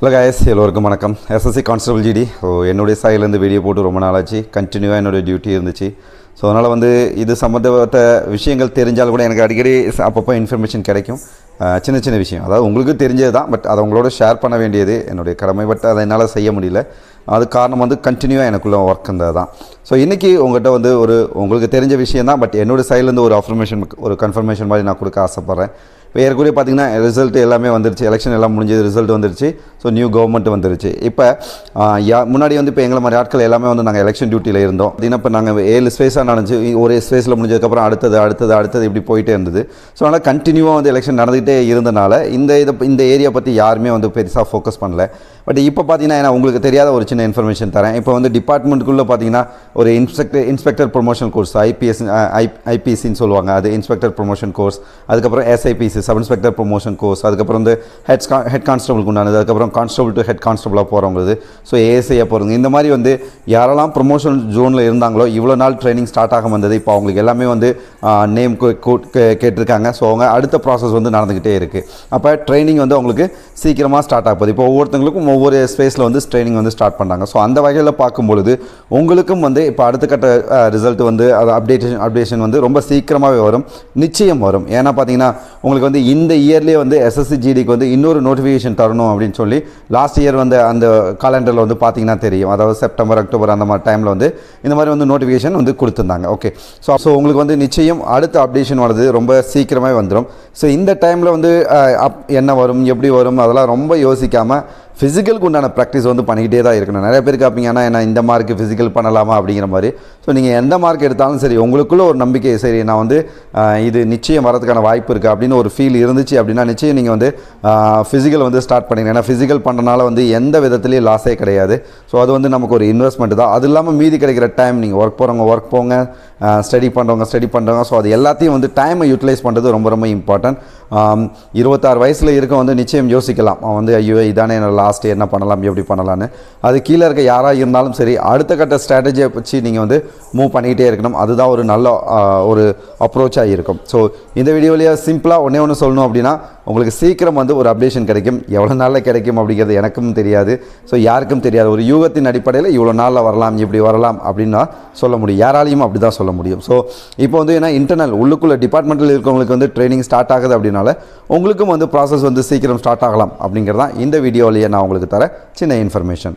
Hello guys. எல்லோருக்கும் வணக்கம். SSC constable GT so என்னுடைய சைட்லேருந்து வீடியோ போட்டு ரொம்ப நாளாச்சு. கண்டினியூவாக என்னுடைய டியூட்டி இருந்துச்சு. ஸோ அதனால் வந்து இது சம்மந்தப்பட்ட விஷயங்கள் தெரிஞ்சாலும் கூட எனக்கு அடிக்கடி அப்பப்போ இன்ஃபர்மேஷன் கிடைக்கும். சின்ன சின்ன விஷயம். அதாவது உங்களுக்கு தெரிஞ்சது தான் பட் அதை உங்களோட ஷேர் பண்ண வேண்டியது என்னுடைய கடமை பட் அதை என்னால் செய்ய முடியல. அது காரணம் வந்து கண்டினியூவாக எனக்குள்ள ஒர்க் இருந்தது தான் ஸோ இன்றைக்கி உங்கள்கிட்ட வந்து ஒரு உங்களுக்கு தெரிஞ்ச விஷயம் தான் பட் என்னோடய சைட்லேருந்து ஒரு அஃபர்மேஷன் ஒரு கன்ஃபர்மேஷன் மாதிரி நான் கொடுக்க ஆசைப்பட்றேன். இப்போ ஏற்கனவே பார்த்தீங்கன்னா ரிசல்ட் எல்லாமே வந்துருச்சு. எலெக்ஷன் எல்லாம் முடிஞ்சது ரிசல்ட் வந்துருச்சு. ஸோ நியூ கவர்மெண்ட் வந்துருச்சு. இப்போ யா முன்னாடி வந்து இப்போ எங்களை மாதிரி ஆட்கள் எல்லாமே வந்து நாங்கள் எலெக்ஷன் டியூட்டியில் இருந்தோம். தினம் இப்போ நாங்கள் ஏழு ஸ்பேஸாக நடந்துச்சு. ஒரு ஸ்பேஸில் முடிஞ்சதுக்கப்புறம் அடுத்தது அடுத்தது அடுத்தது இப்படி போயிட்டே இருந்தது. ஸோ அதனால் கண்டினியூவாக வந்து எலெக்ஷன் நடந்துகிட்டே இருந்தனால இந்த இதை இந்த ஏரியா பற்றி யாருமே வந்து பெருசாக ஃபோக்கஸ் பண்ணல. பட் இப்போ பார்த்தீங்கன்னா நான் உங்களுக்கு தெரியாத ஒரு சின்ன இன்ஃபர்மேஷன் தரேன். இப்போ வந்து டிபார்ட்மெண்ட்டுக்குள்ளே பார்த்தீங்கன்னா ஒரு inspector inspector promotion course IPS I ஐபிசின்னு சொல்லுவாங்க. அது இன்ஸ்பெக்டர் ப்ரொமோஷன் கோர்ஸ் அதுக்கப்புறம் SIPC sub inspector promotion course அதுக்கப்புறம் வந்து ஹெட் ஹெட் கான்ஸ்டபிளுக்கு உண்டானது. அதுக்கப்புறம் கான்ஸ்டபிள் டு ஹெட் கான்ஸ்டபிளாக போகிறவங்களுக்கு ஸோ ஏஎஸ்ஐயாக போகிறது இந்த மாதிரி வந்து யாரெல்லாம் ப்ரொமோஷன் ஜோனில் இருந்தாங்களோ இவ்வளோ நாள் ட்ரைனிங் ஸ்டார்ட் ஆக வந்தது இப்போ அவங்களுக்கு எல்லாமே வந்து நேம் கேட்டிருக்காங்க. ஸோ அவங்க அடுத்த ப்ராசஸ் வந்து நடந்துக்கிட்டே இருக்குது அப்போ ட்ரைனிங் வந்து அவங்களுக்கு சீக்கிரமாக ஸ்டார்ட் ஆகுது இப்போ ஒவ்வொருத்தங்களுக்கும் ஒவ்வொரு ஸ்பேஸில் வந்து ட்ரைனிங் வந்து ஸ்டார்ட் பண்ணுறாங்க ஸோ அந்த வகையில் பார்க்கும்பொழுது உங்களுக்கும் வந்து இப்போ அடுத்த கட்ட ரிசல்ட் வந்து அது அப்டேஷன் அப்டேஷன் வந்து ரொம்ப சீக்கிரமாகவே வரும். நிச்சயம் வரும். ஏன்னா பார்த்தீங்கன்னா உங்களுக்கு வந்து இந்த இயர்லேயே வந்து எஸ்எஸ்சி ஜிடிக்கு வந்து இன்னொரு நோட்டிஃபிகேஷன் தரணும் அப்படின்னு சொல்லி லாஸ்ட் இயர் வந்து அந்த காலண்டரில் வந்து பார்த்தீங்கன்னா தெரியும். அதாவது செப்டம்பர் அக்டோபர் அந்த மாதிரி டைமில் வந்து இந்த மாதிரி வந்து நோட்டிஃபிகேஷன் வந்து கொடுத்துருந்தாங்க. ஓகே ஸோ ஸோ உங்களுக்கு வந்து நிச்சயம் அடுத்த அப்டேஷன் வருது ரொம்ப சீக்கிரமாகவே வந்துடும் ஸோ இந்த டைமில் வந்து அப் என்ன வரும் எப்படி வரும் அதெல்லாம் ரொம்ப யோசிக்காமல் ஃபிசிக்கலுக்கு உண்டான ப்ராக்டிஸ் வந்து பண்ணிக்கிட்டே தான் இருக்கணும். நிறைய பேர் கேட்பீங்க ஆனால் என்ன இந்த மார்க்கு ஃபிசிக்கல் பண்ணலாமா? அப்படிங்கிற மாதிரி. ஸோ நீங்கள் எந்த மார்க் எடுத்தாலும் சரி உங்களுக்குள்ளே ஒரு நம்பிக்கை சரி நான் வந்து இது நிச்சயம் வரதுக்கான வாய்ப்பு இருக்குது அப்படின்னு ஒரு ஃபீல் இருந்துச்சு அப்படின்னா நிச்சயம் நீங்கள் வந்து ஃபிசிக்கல் வந்து ஸ்டார்ட் பண்ணிங்க ஏன்னா ஃபிசிக்கல் பண்ணுறனால வந்து எந்த விதத்துலேயும் லாஸே கிடையாது. ஸோ அது வந்து நமக்கு ஒரு இன்வெஸ்ட்மெண்ட் தான். அது இல்லாமல் மீதி கிடைக்கிற டைம் நீங்கள் ஒர்க் போகிறவங்க ஒர்க் போங்க ஸ்டடி பண்ணுறவங்க ஸ்டடி பண்ணுறவங்க ஸோ அது எல்லாத்தையும் வந்து டைமை யூட்டிலைஸ் பண்ணுறது ரொம்ப ரொம்ப இம்பார்ட்டன்ட் இருபத்தாறு வயசில் இருக்க வந்து நிச்சயம் யோசிக்கலாம். அவன் வந்து ஐயோ இதானே என்னோட லாஸ்ட் என்ன பண்ணலாம் எப்படி பண்ணலான்னு அது கீழே இருக்க யாராக இருந்தாலும் சரி அடுத்த கட்ட ஸ்ட்ராட்டஜியை வச்சு நீங்கள் வந்து மூவ் பண்ணிக்கிட்டே இருக்கணும். அதுதான் ஒரு நல்ல ஒரு அப்ரோச்சாக இருக்கும். ஸோ இந்த வீடியோலேயே சிம்பிளாக ஒன்றே ஒன்று சொல்லணும் அப்படின்னா உங்களுக்கு சீக்கிரம் வந்து ஒரு அப்டேஷன் கிடைக்கும். எவ்வளோ நாளில் கிடைக்கும் அப்படிங்கிறது எனக்கும் தெரியாது. ஸோ யாருக்கும் தெரியாது. ஒரு யூகத்தின் அடிப்படையில் இவ்வளோ நாளில் வரலாம் இப்படி வரலாம் அப்படின்னா சொல்ல முடியும். யாராலையும் அப்படி தான் சொல்ல முடியும். ஸோ இப்போ வந்து ஏன்னா இன்டர்னல் உள்ளுக்குள்ளே டிபார்ட்மெண்ட்டில் இருக்கவங்களுக்கு வந்து ட்ரைனிங் ஸ்டார்ட் ஆகுது அப்படின்னால உங்களுக்கும் வந்து ப்ராசஸ் வந்து சீக்கிரம் ஸ்டார்ட் ஆகலாம் அப்படிங்கிறதான் இந்த வீடியோலேயே நான் உங்களுக்கு தர சின்ன இன்ஃபர்மேஷன்